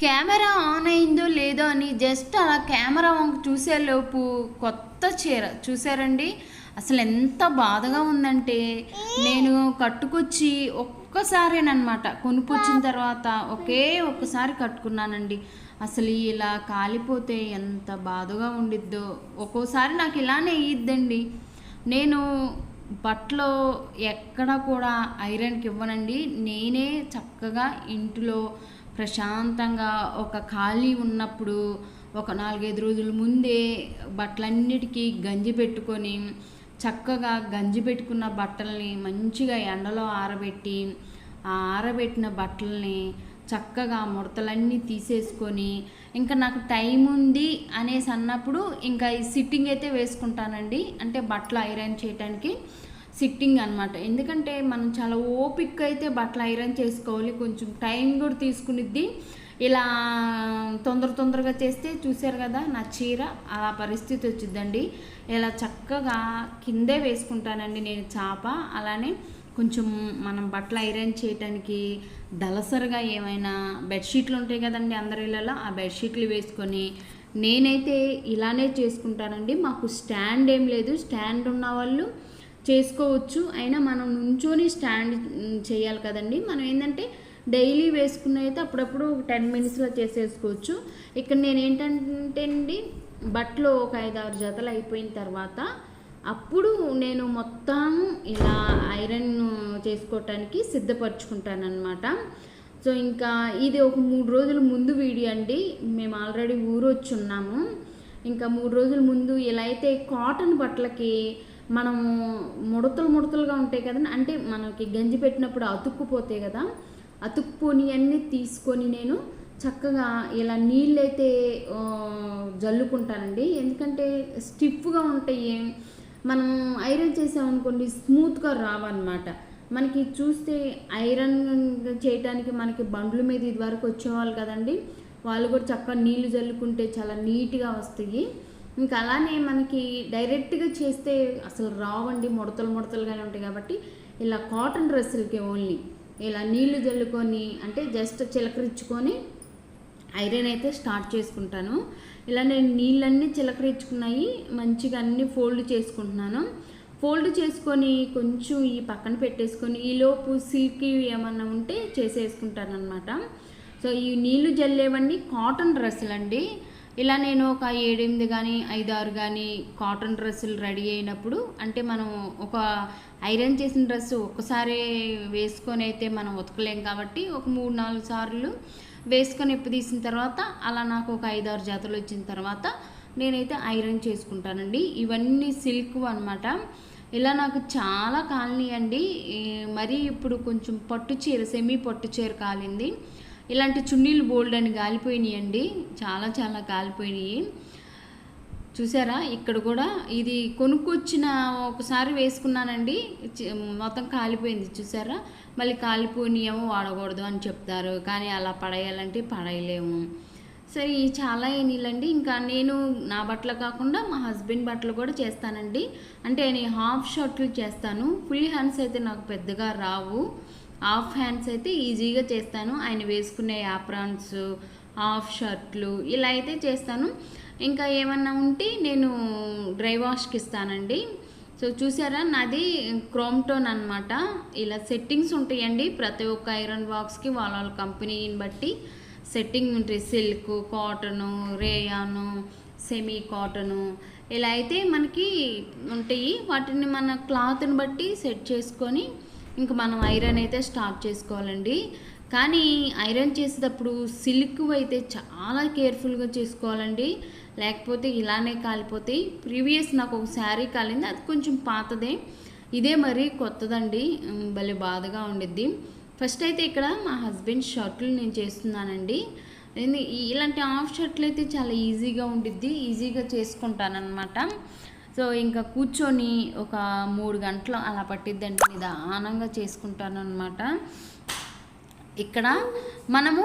Camera on అయిందో లేదో అని జస్ట్ అలా కెమెరా వంక చూసేలోపు కొత్త చీర చూసారండి? అసలు ఎంత బాధగా ఉందంటే నేను కట్టుకొచ్చి ఒక్కసారేనమాట కొనుక్కొచ్చిన తర్వాత ఒకే ఒక్కసారి కట్టుకున్నానండి. అసలు ఇలా కాలిపోతే ఎంత బాధగా ఉండిద్దో. ఒక్కోసారి నాకు ఇలానే అయ్యిద్దండి. నేను బట్టలు ఎక్కడ కూడా ఐరన్కి ఇవ్వనండి. నేనే చక్కగా ఇంటిలో ప్రశాంతంగా ఒక ఖాళీ ఉన్నప్పుడు ఒక నాలుగైదు రోజుల ముందే బట్టలన్నిటికీ గంజి పెట్టుకొని చక్కగా గంజి పెట్టుకున్న బట్టల్ని మంచిగా ఎండలో ఆరబెట్టి ఆ ఆరబెట్టిన బట్టల్ని చక్కగా ముడతలన్నీ తీసేసుకొని ఇంకా నాకు టైం ఉంది అనేసి అన్నప్పుడు ఇంకా ఈ సిట్టింగ్ అయితే వేసుకుంటానండి. అంటే బట్టలు ఐరన్ చేయడానికి సిట్టింగ్ అనమాట ఎందుకంటే మనం చాలా ఓపిక అయితే బట్టలు ఐరన్ చేసుకోవాలి. కొంచెం టైం కూడా తీసుకునిద్ది. ఇలా తొందర తొందరగా చేస్తే చూశారు కదా నా చీర అలా పరిస్థితి వచ్చిందండి. ఇలా చక్కగా కిందే వేసుకుంటానండి నేను చాప. అలానే కొంచెం మనం బట్టలు ఐరన్ చేయడానికి దలసరిగా ఏమైనా బెడ్షీట్లు ఉంటాయి కదండి అందరి ఇళ్ళలో ఆ బెడ్షీట్లు వేసుకొని నేనైతే ఇలానే చేసుకుంటానండి. మాకు స్టాండ్ ఏం లేదు. స్టాండ్ ఉన్న వాళ్ళు చేసుకోవచ్చు. అయినా మనం నుంచొని స్టాండ్ చేయాలి కదండి. మనం ఏంటంటే డైలీ వేసుకున్న అయితే అప్పుడప్పుడు టెన్ మినిట్స్లో చేసేసుకోవచ్చు. ఇక్కడ నేను ఏంటంటే అండి బట్టలు ఒక ఐదు ఆరు జతలు అయిపోయిన తర్వాత అప్పుడు నేను మొత్తం ఇలా ఐరన్ చేసుకోవటానికి సిద్ధపరచుకుంటానమాట సో ఇంకా ఇది ఒక మూడు రోజుల ముందు వీడియో అండి. మేము ఆల్రెడీ ఊరు వచ్చి ఉన్నాము ఇంకా మూడు రోజుల ముందు ఇలా అయితే కాటన్ బట్టలకి మనము ముడతలు ముడతలుగా ఉంటాయి కదండి. అంటే మనకి గంజి పెట్టినప్పుడు అతుక్కుపోతాయి కదా అతుక్కుపోని అన్నీ తీసుకొని నేను చక్కగా ఇలా నీళ్ళైతే జల్లుకుంటానండి. ఎందుకంటే స్టిఫ్గా ఉంటాయి మనం ఐరన్ చేసామనుకోండి స్మూత్గా రావన్నమాట. మనకి చూస్తే ఐరన్ చేయడానికి మనకి బండ్ల మీద ఇదివరకు వచ్చేవాళ్ళు కదండి. వాళ్ళు కూడా చక్కగా నీళ్ళు జల్లుకుంటే చాలా నీట్గా వస్తాయి. ఇంకా అలానే మనకి డైరెక్ట్గా చేస్తే అసలు రావండి ముడతలు ముడతలుగానే ఉంటాయి కాబట్టి ఇలా కాటన్ డ్రెస్సులకి ఓన్లీ ఇలా నీళ్ళు జల్లుకొని అంటే జస్ట్ చిలకరించుకొని ఐరన్ అయితే స్టార్ట్ చేసుకుంటాను. ఇలా నేను నీళ్ళన్నీ చిలకరించుకున్నాయి మంచిగా అన్ని ఫోల్డ్ చేసుకుంటున్నాను. ఫోల్డ్ చేసుకొని కొంచెం ఈ పక్కన పెట్టేసుకొని ఈలోపు సీకి ఏమన్నా ఉంటే చేసేసుకుంటాను అనమాట సో ఈ నీళ్ళు జల్లేవన్నీ కాటన్ డ్రెస్సులు అండి ఇలా నేను ఒక ఏడెనిమిది కానీ ఐదు ఆరు కానీ కాటన్ డ్రెస్సులు రెడీ అయినప్పుడు అంటే మనం ఒక ఐరన్ చేసిన డ్రెస్సు ఒక్కసారి వేసుకొని అయితే మనం ఉతకలేం కాబట్టి ఒక మూడు నాలుగు సార్లు వేసుకొని ఎప్పు తీసిన తర్వాత అలా నాకు ఒక ఐదు ఆరు జతలు వచ్చిన తర్వాత నేనైతే ఐరన్ చేసుకుంటానండి. ఇవన్నీ సిల్క్ అనమాట ఇలా నాకు చాలా కాలనీ అండి మరీ ఇప్పుడు కొంచెం పట్టు చీర సెమీ పట్టు చీర కాలింది. ఇలాంటి చున్నీలు బోల్డ్ అని గాలిపోయినాయండి చాలా చాలా కాలిపోయినాయి. చూసారా? ఇక్కడ కూడా ఇది కొనుక్కొచ్చిన ఒకసారి వేసుకున్నానండి. మొత్తం కాలిపోయింది. చూసారా? మళ్ళీ కాలిపోయినాయేమో వాడకూడదు అని చెప్తారు. కానీ అలా పడేయాలంటే పడేయలేము. సరే చాలా నీళ్ళండి ఇంకా నేను నా బట్టలు కాకుండా మా హస్బెండ్ బట్టలు కూడా చేస్తానండి. అంటే నేను హాఫ్ షర్ట్లు చేస్తాను. ఫుల్ హ్యాండ్స్ అయితే నాకు పెద్దగా రావు. హాఫ్ హ్యాండ్స్ అయితే ఈజీగా చేస్తాను. ఆయన వేసుకునే యాప్రాన్స్ హాఫ్ షర్ట్లు ఇలా అయితే చేస్తాను. ఇంకా ఏమన్నా ఉంటే నేను డ్రై వాష్కి ఇస్తానండి. సో చూసారా? నాది క్రోమ్టోన్ అనమాట ఇలా సెట్టింగ్స్ ఉంటాయండి. ప్రతి ఒక్క ఐరన్ బాక్స్కి వాళ్ళ వాళ్ళ కంపెనీని బట్టి సెట్టింగ్ ఉంటాయి. Silk cotton rayon semi cotton ఇలా అయితే మనకి ఉంటాయి. వాటిని మన క్లాత్ని బట్టి సెట్ చేసుకొని ఇంక మనం ఐరన్ అయితే స్టాప్ చేసుకోవాలండి. కానీ ఐరన్ చేసేటప్పుడు సిల్క్ అయితే చాలా కేర్ఫుల్గా చేసుకోవాలండి. లేకపోతే ఇలానే కాలిపోతాయి ప్రీవియస్ నాకు ఒక శారీ కాలింది అది కొంచెం పాతదే. ఇదే మరి కొత్తదండి. భలే బాధగా ఉండిద్ది. ఫస్ట్ అయితే ఇక్కడ మా హస్బెండ్ షర్ట్లు నేను చేస్తున్నానండి. ఇలాంటి హాఫ్ షర్ట్లు అయితే చాలా ఈజీగా ఉండిద్ది ఈజీగా చేసుకుంటానన్నమాట. సో ఇంకా కూర్చొని ఒక మూడు గంటలు అలా పట్టిద్దండి నిదానంగా చేసుకుంటాను అనమాట ఇక్కడ మనము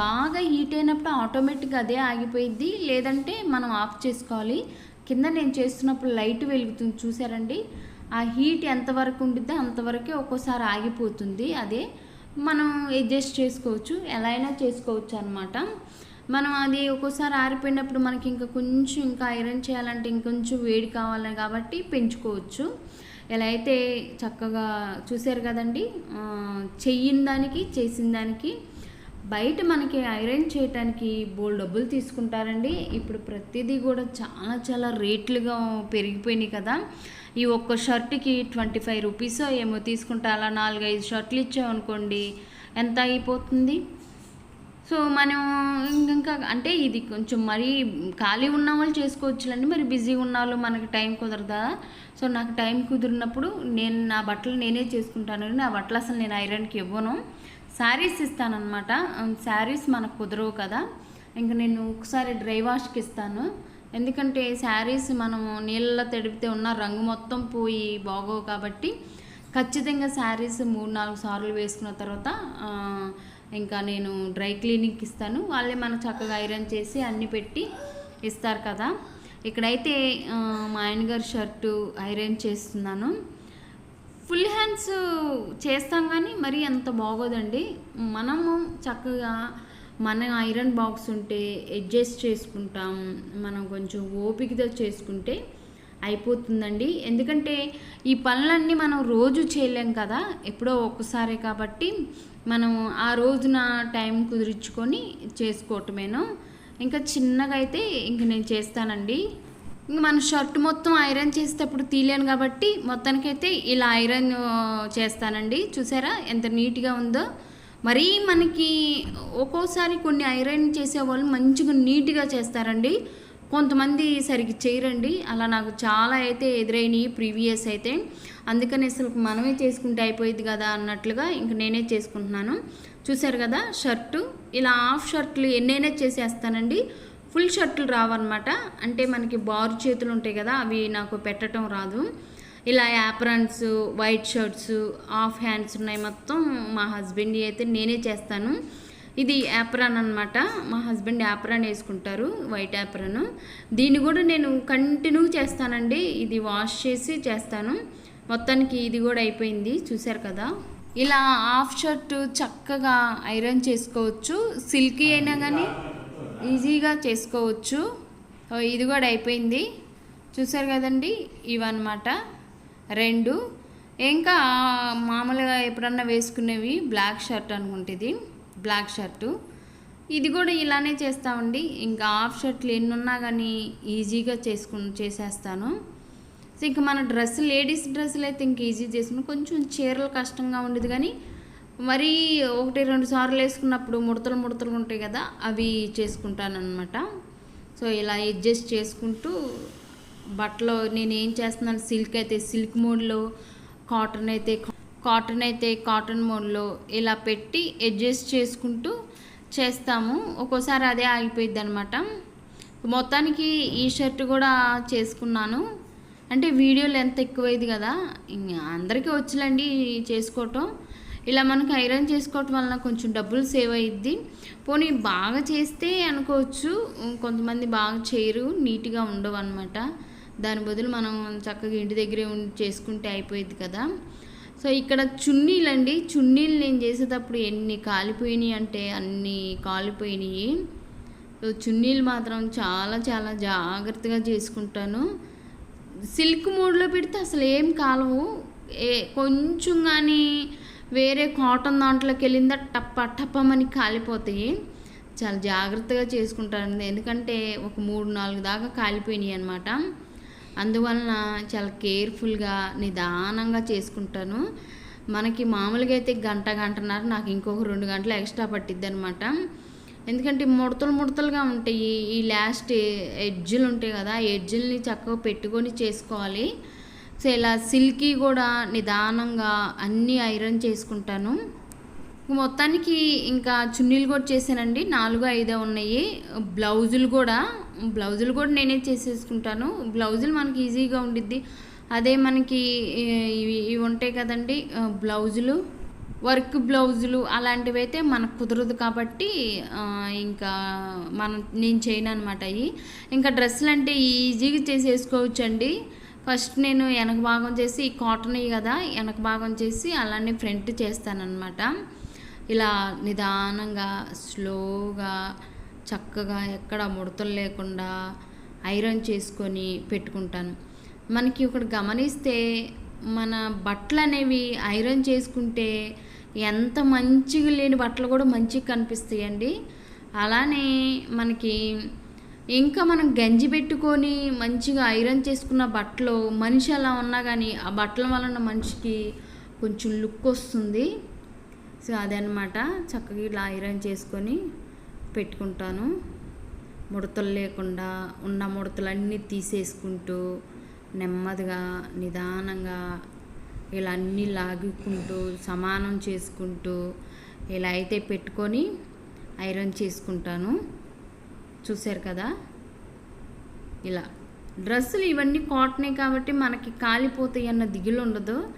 బాగా హీట్ అయినప్పుడు ఆటోమేటిక్గా అదే ఆగిపోయిద్ది. లేదంటే మనం ఆఫ్ చేసుకోవాలి. కింద నేను చేస్తున్నప్పుడు లైట్ వెలుగుతుంది చూసారండి? ఆ హీట్ ఎంతవరకు ఉండిద్దో అంతవరకే ఒక్కోసారి ఆగిపోతుంది. అదే మనం అడ్జస్ట్ చేసుకోవచ్చు. ఎలా అయినా చేసుకోవచ్చు అనమాట మనం అది ఒక్కోసారి ఆరిపోయినప్పుడు మనకి ఇంకా కొంచెం ఇంకా ఐరన్ చేయాలంటే ఇంకొంచెం వేడి కావాలి కాబట్టి పెంచుకోవచ్చు. ఎలా అయితే చక్కగా చూసారు కదండి చెయ్యిన దానికి చేసిన దానికి బయట మనకి ఐరన్ చేయటానికి బోల్ డబ్బులు తీసుకుంటారండి. ఇప్పుడు ప్రతిదీ కూడా చాలా చాలా రేట్లుగా పెరిగిపోయినాయి కదా. ఈ ఒక్క షర్ట్కి ట్వంటీ ఫైవ్ రూపీస్ ఏమో తీసుకుంటే అలా నాలుగైదు షర్ట్లు ఇచ్చామనుకోండి ఎంత అయిపోతుంది? సో మనం ఇంకా అంటే ఇది కొంచెం మరీ ఖాళీ ఉన్న వాళ్ళు చేసుకోవచ్చులండి. మరి బిజీగా ఉన్న వాళ్ళు మనకి టైం కుదరదా? సో నాకు టైం కుదిరినప్పుడు నేను నా బట్టలు నేనే చేసుకుంటాను. నా బట్టలు అసలు నేను ఐరన్కి ఇవ్వను. శారీస్ ఇస్తానన్నమాట. శారీస్ మనకు కుదరవు కదా. ఇంకా నేను ఒకసారి డ్రై వాష్కి ఇస్తాను. ఎందుకంటే శారీస్ మనం నీళ్ళలో తడిపితే ఉన్న రంగు మొత్తం పోయి బాగోవు కాబట్టి ఖచ్చితంగా శారీస్ మూడు నాలుగు సార్లు వేసుకున్న తర్వాత ఇంకా నేను డ్రై క్లీనింగ్కి ఇస్తాను. వాళ్ళే మనకు చక్కగా ఐరన్ చేసి అన్ని పెట్టి ఇస్తారు కదా. ఇక్కడైతే మా ఆయన గారి షర్టు ఐరన్ చేస్తున్నాను. ఫుల్ హ్యాండ్స్ చేస్తాం కానీ మరీ అంత బాగోదండి. మనము చక్కగా మన ఐరన్ బాక్స్ ఉంటే అడ్జస్ట్ చేసుకుంటాం. మనం కొంచెం ఓపికతో చేసుకుంటే అయిపోతుందండి. ఎందుకంటే ఈ పనులన్నీ మనం రోజు చేయలేం కదా. ఎప్పుడో ఒక్కసారే కాబట్టి మనం ఆ రోజున టైం కుదిరించుకొని చేసుకోవటమేను. ఇంకా చిన్నగా అయితే ఇంక నేను చేస్తానండి. ఇంక మన షర్ట్ మొత్తం ఐరన్ చేసేటప్పుడు తీయలేను కాబట్టి మొత్తానికైతే ఇలా ఐరన్ చేస్తానండి. చూసారా ఎంత నీట్గా ఉందో. మరీ మనకి ఒక్కోసారి కొన్ని ఐరన్ చేసేవాళ్ళు మంచిగా నీట్గా చేస్తారండి. కొంతమంది సరిగ్గా చేయరండి. అలా నాకు చాలా అయితే ఎదురైనాయి ప్రీవియస్ అయితే. అందుకని అసలు మనమే చేసుకుంటే అయిపోయింది కదా అన్నట్లుగా ఇంక నేనే చేసుకుంటున్నాను. చూశారు కదా షర్టు. ఇలా హాఫ్ షర్ట్లు ఎన్నైనా చేసేస్తానండి. ఫుల్ షర్ట్లు రావన్నమాట. అంటే మనకి బారు చేతులు ఉంటాయి కదా అవి నాకు పెట్టడం రాదు. ఇలా aprons white shirts half hands ఉన్నాయి మొత్తం మా హస్బెండ్ అయితే నేనే చేస్తాను. ఇది యాప్రాన్ అనమాట మా హస్బెండ్ యాప్రాన్ వేసుకుంటారు వైట్ యాప్రాన్. దీన్ని కూడా నేను కంటిన్యూ చేస్తానండి. ఇది వాష్ చేసి చేస్తాను. మొత్తానికి ఇది కూడా అయిపోయింది చూశారు కదా. ఇలా హాఫ్ షర్ట్ చక్కగా ఐరన్ చేసుకోవచ్చు సిల్కీ అయినా కానీ ఈజీగా చేసుకోవచ్చు. ఇది కూడా అయిపోయింది. చూసారు కదండి ఇవన్నమాట. రెండు. ఇంకా మామూలుగా ఎప్పుడన్నా వేసుకునేవి బ్లాక్ షర్ట్ అనుకుంటుంది బ్లాక్ షర్టు. ఇది కూడా ఇలానే చేస్తామండి ఇంకా హాఫ్ షర్ట్లు ఎన్నున్నా కానీ ఈజీగా చేసుకు చేసేస్తాను. సో ఇంకా మన డ్రెస్ లేడీస్ డ్రెస్సులు అయితే ఇంక ఈజీ చేసుకుని కొంచెం చీరలు కష్టంగా ఉండేది కానీ మరీ ఒకటి రెండు సార్లు వేసుకున్నప్పుడు ముడతలు ముడతలు ఉంటాయి కదా అవి చేసుకుంటాను అనమాట సో ఇలా అడ్జస్ట్ చేసుకుంటూ బట్టలు నేను ఏం చేస్తున్నాను సిల్క్ అయితే సిల్క్ మోడ్లో కాటన్ అయితే కాటన్ అయితే కాటన్ మోడ్లో ఇలా పెట్టి అడ్జస్ట్ చేసుకుంటూ చేస్తాము. ఒక్కోసారి అదే ఆగిపోయింది అనమాట మొత్తానికి ఈ షర్ట్ కూడా చేసుకున్నాను. అంటే వీడియో లెంత్ ఎక్కువైంది కదా అందరికీ వచ్చులండి చేసుకోవటం. ఇలా మనకు ఐరన్ చేసుకోవటం వలన కొంచెం డబ్బులు సేవ్ అయ్యిద్ది పోనీ బాగా చేస్తే అనుకోవచ్చు కొంతమంది బాగా చేయరు నీట్గా ఉండవు అనమాట దాని బదులు మనం చక్కగా ఇంటి దగ్గరే ఉండి చేసుకుంటే అయిపోయేది కదా. సో ఇక్కడ చున్నీలండి. చున్నీలు నేను చేసేటప్పుడు ఎన్ని కాలిపోయినాయి అంటే అన్ని కాలిపోయినాయి. సో చున్నీలు మాత్రం చాలా చాలా జాగ్రత్తగా చేసుకుంటాను. సిల్క్ మూడ్లో పెడితే అసలు ఏం కాలవు ఏ కొంచెం కానీ వేరే కాటన్ దాంట్లోకి వెళ్ళిందా టప్ప టప్పమని కాలిపోతాయి. చాలా జాగ్రత్తగా చేసుకుంటాను ఎందుకంటే ఒక మూడు నాలుగు దాకా కాలిపోయినాయి అనమాట అందువలన చాలా కేర్ఫుల్గా నిదానంగా చేసుకుంటాను. మనకి మామూలుగా అయితే గంట గంటన్నర నాకు ఇంకొక రెండు గంటలు ఎక్స్ట్రా పట్టిద్ది అనమాట ఎందుకంటే ముడతలు ముడతలుగా ఉంటాయి. ఈ లాస్ట్ ఎడ్జులు ఉంటాయి కదా ఆ ఎడ్జుల్ని చక్కగా పెట్టుకొని చేసుకోవాలి. సో ఇలా సిల్కీ కూడా నిదానంగా అన్నీ ఐరన్ చేసుకుంటాను. మొత్తానికి ఇంకా చున్నీలు కూడా చేశానండి. నాలుగు ఐదు ఉన్నాయి. బ్లౌజులు కూడా బ్లౌజులు కూడా నేనే చేసేసుకుంటాను. బ్లౌజులు మనకి ఈజీగా ఉండిద్ది. అదే మనకి ఇవి ఇవి ఉంటాయి కదండి బ్లౌజులు. వర్క్ బ్లౌజులు అలాంటివి అయితే మనకు కుదరదు కాబట్టి ఇంకా మనం నేను చేయను అనమాట అవి ఇంకా డ్రెస్సులు అంటే ఈజీగా చేసేసుకోవచ్చండి. ఫస్ట్ నేను వెనక భాగం చేసి ఈ కాటన్ కదా వెనక భాగం చేసి అలానే ఫ్రంట్ చేస్తానన్నమాట. ఇలా నిదానంగా స్లోగా చక్కగా ఎక్కడ ముడతలు లేకుండా ఐరన్ చేసుకొని పెట్టుకుంటాను. మనకి ఒకటి గమనిస్తే మన బట్టలు అనేవి ఐరన్ చేసుకుంటే ఎంత మంచిగా లేని బట్టలు కూడా మంచిగా కనిపిస్తాయండి. అలానే మనకి ఇంకా మనం గంజి పెట్టుకొని మంచిగా ఐరన్ చేసుకున్న బట్టలు మనిషి అలా ఉన్నా కానీ ఆ బట్టల వలన మనిషికి కొంచెం లుక్ వస్తుంది. సో అదనమాట చక్కగా ఇలా ఐరన్ చేసుకొని పెట్టుకుంటాను. ముడతలు లేకుండా ఉన్న ముడతలన్నీ తీసేసుకుంటూ నెమ్మదిగా నిదానంగా ఇలా అన్నీ లాగుకుంటూ సమానం చేసుకుంటూ ఇలా అయితే పెట్టుకొని ఐరన్ చేసుకుంటాను. చూశారు కదా? ఇలా. డ్రెస్సులు ఇవన్నీ కాటనే కాబట్టి మనకి కాలిపోతాయి అన్న దిగులు ఉండదు.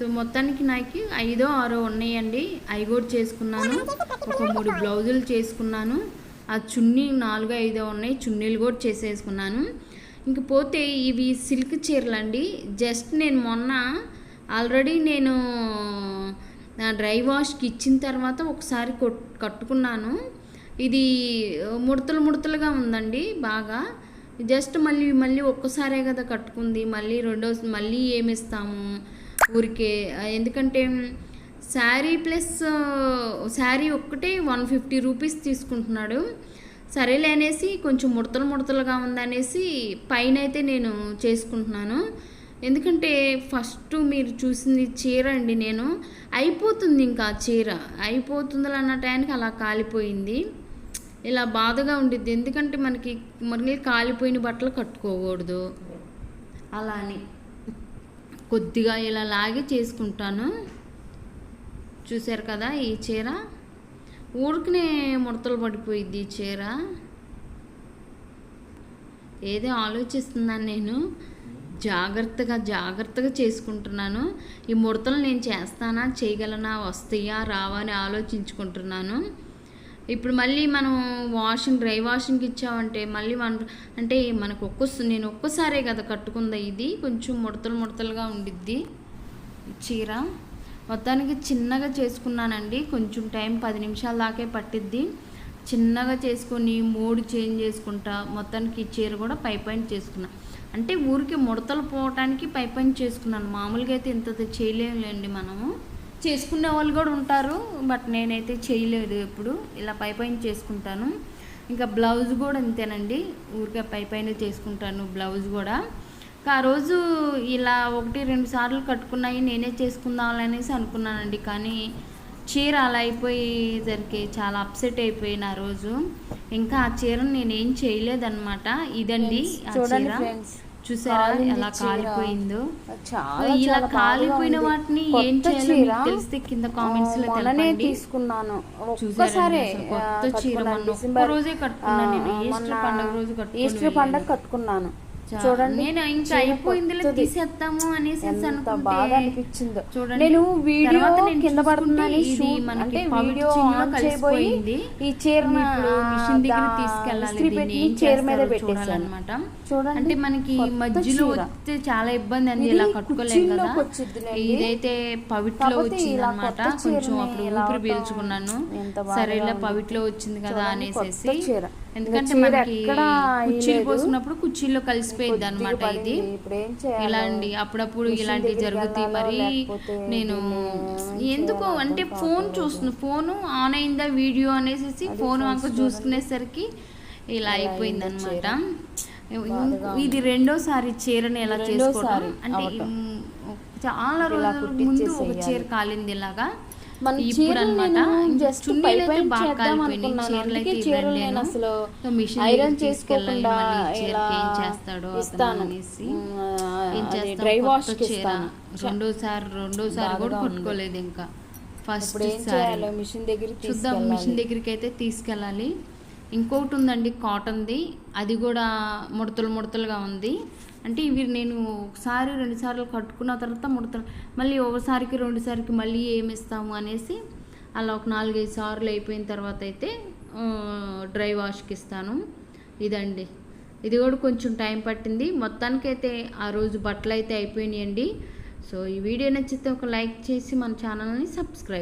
సో మొత్తానికి నాకు ఐదో ఆరో ఉన్నాయండి. అవి కూడా చేసుకున్నాను. ఒక మూడు బ్లౌజులు చేసుకున్నాను. ఆ చున్నీ నాలుగో ఐదో ఉన్నాయి. చున్నీలు కూడా చేసేసుకున్నాను. ఇంక పోతే ఇవి సిల్క్ చీరలు అండి జస్ట్ నేను మొన్న ఆల్రెడీ నేను డ్రై వాష్కి ఇచ్చిన తర్వాత ఒకసారి కట్టుకున్నాను. ఇది ముడతలు ముడతలుగా ఉందండి బాగా. జస్ట్ మళ్ళీ మళ్ళీ ఒక్కసారే కదా కట్టుకుంది. మళ్ళీ రెండో మళ్ళీ ఏమిస్తాము ఊరికే. ఎందుకంటే శారీ ప్లస్ శారీ ఒక్కటే వన్ ఫిఫ్టీ రూపీస్ తీసుకుంటున్నాడు. సరేలే అనేసి కొంచెం ముడతలు ముడతలుగా ఉందనేసి పైన అయితే నేను చేసుకుంటున్నాను. ఎందుకంటే ఫస్ట్ మీరు చూసింది చీర అండి నేను. అయిపోతుంది ఇంకా చీర. అయిపోతుంది అన్న టైంకి అలా కాలిపోయింది. ఇలా బాధగా ఉండిద్ది. ఎందుకంటే మనకి మరి కాలిపోయిన బట్టలు కట్టుకోకూడదు. అలా అని. కొద్దిగా ఇలా లాగి చేసుకుంటాను. చూశారు కదా ఈ చీర? ఊరికనే ముడతలు పడిపోయిద్ది చీర. ఏదో ఆలోచిస్తున్నాను నేను. జాగ్రత్తగా జాగ్రత్తగా చేసుకుంటున్నాను. ఈ ముడతలు నేను చేస్తానా చేయగలనా వస్తాయా రావా అని ఆలోచించుకుంటున్నాను. ఇప్పుడు మళ్ళీ మనం వాషింగ్ డ్రై వాషింగ్కి ఇచ్చామంటే మళ్ళీ మన అంటే మనకు ఒక్క నేను ఒక్కసారే కదా కట్టుకుందా ఇది. కొంచెం ముడతలు ముడతలుగా ఉండిద్ది చీర. మొత్తానికి చిన్నగా చేసుకున్నానండి. కొంచెం టైం పది నిమిషాల దాకే పట్టిద్ది. చిన్నగా చేసుకొని మూడు చేంజ్ చేసుకుంటా మొత్తానికి చీర కూడా పై పైన చేసుకున్నా. అంటే ఊరికి ముడతలు పోవటానికి పై పైన చేసుకున్నాను. మామూలుగా అయితే ఇంత చేయలేములేండి మనము. చేసుకునే వాళ్ళు కూడా ఉంటారు బట్ నేనైతే చేయలేదు ఎప్పుడు. ఇలా పై పైన చేసుకుంటాను. ఇంకా బ్లౌజ్ కూడా అంతేనండి ఊరికే పై పైన చేసుకుంటాను బ్లౌజ్ కూడా. ఆ రోజు ఇలా ఒకటి రెండు సార్లు కట్టుకున్నాయి నేనే చేసుకుందాం అనేసి అనుకున్నానండి. కానీ చీర అలా అయిపోయేసరికి చాలా అప్సెట్ అయిపోయిన ఆ రోజు. ఇంకా ఆ చీరను నేనేం చేయలేదన్నమాట. ఇదండి ఆ చీర. చూసారా? ఎలా కాలిపోయిందో. ఇలా కాలిపోయిన వాటిని ఏం చేయాలో తెలిస్తే కింద కామెంట్స్లో తెలపండి. తీసుకున్నాను. చూసారా కొత్త చీర. మొన్న ఒక్క రోజే కట్టుకున్నాను నేను. ఈస్టర్ పండుగ రోజు ఈస్టర్ పండగ కట్టుకున్నాను. చూడండి. నేను ఇంకా అయిపోయిందిలే తీసేద్దాము అనేసి ఎంత బాగా అనిపించిందో. చూడండి. నేను వీడియో కింద మనకి అంటే వీడియో ఆన్ చేయబోయి. ఈ చీర మిషన్ దగ్గర తీసుకెళ్ళాలి చీర మీద పెట్టేశాను. చూడాలన్నమాట. చూడండి. అంటే మనకి మధ్యలో. వస్తే చాలా ఇబ్బంది అండి ఇది ఇలా కట్టుకోలేం కదా. ఇదైతే పవిట్లో వచ్చింది ఇలా అనమాట కొంచెం అప్పుడు ఇలా ఊపిరి పీల్చుకున్నాను. సరేలే ఉంది. పవిట్లో వచ్చింది కదా అనేసి. ఎందుకంటే మనకి కుర్చీలు. పోసుకున్నప్పుడు కుర్చీల్లో కలిసిపోయింది అనమాట ఇది? ఇలా అండి అప్పుడప్పుడు ఇలాంటివి జరుగుతాయి మరి. నేను ఎందుకో అంటే ఫోన్. చూస్తున్నా. ఫోన్ ఆన్ అయిందా వీడియో అనేసి ఫోన్ వంక చూసుకునేసరికి ఇలా అయిపోయింది అనమాట ఇది రెండోసారి చీరని ఎలా చేసుకోవడం? అంటే చాలా రోజుల ముందు ఒక చీర కాలింది ఇలాగా. ఇప్పుడు అనమాట చున్నీలు పై అయితే బాగా కాలిపోయినాయి అనుకున్నాను. చీరలు అయితే ఇవ్వలేను. అసలు మిషన్ ఐరన్ చేసుకోకుండా ఏం చేస్తాడో అతను. అనేసి ఏం చీర. రెండోసారి రెండోసారి కూడా కొట్టుకోలేదు ఇంకా. ఫస్ట్ సారి. మిషన్ దగ్గరికి చూద్దాం మిషన్ దగ్గరికి అయితే తీసుకెళ్ళాలి. ఇంకొకటి ఉందండి కాటన్ది. అది కూడా ముడతలు ముడతలుగా ఉంది. అంటే ఇవి నేను ఒకసారి రెండు సార్లు కట్టుకున్న తర్వాత ముడతలు. మళ్ళీ ఒకసారికి రెండుసారికి మళ్ళీ ఏమిస్తాము అనేసి అలా ఒక నాలుగైదు సార్లు అయిపోయిన తర్వాత అయితే డ్రై వాష్కి ఇస్తాను. ఇదండి. ఇది కూడా కొంచెం టైం పట్టింది. మొత్తానికైతే ఆ రోజు బట్టలు అయితే అయిపోయినాయండి. సో ఈ వీడియో నచ్చితే ఒక లైక్ చేసి మన ఛానల్ని సబ్స్క్రైబ్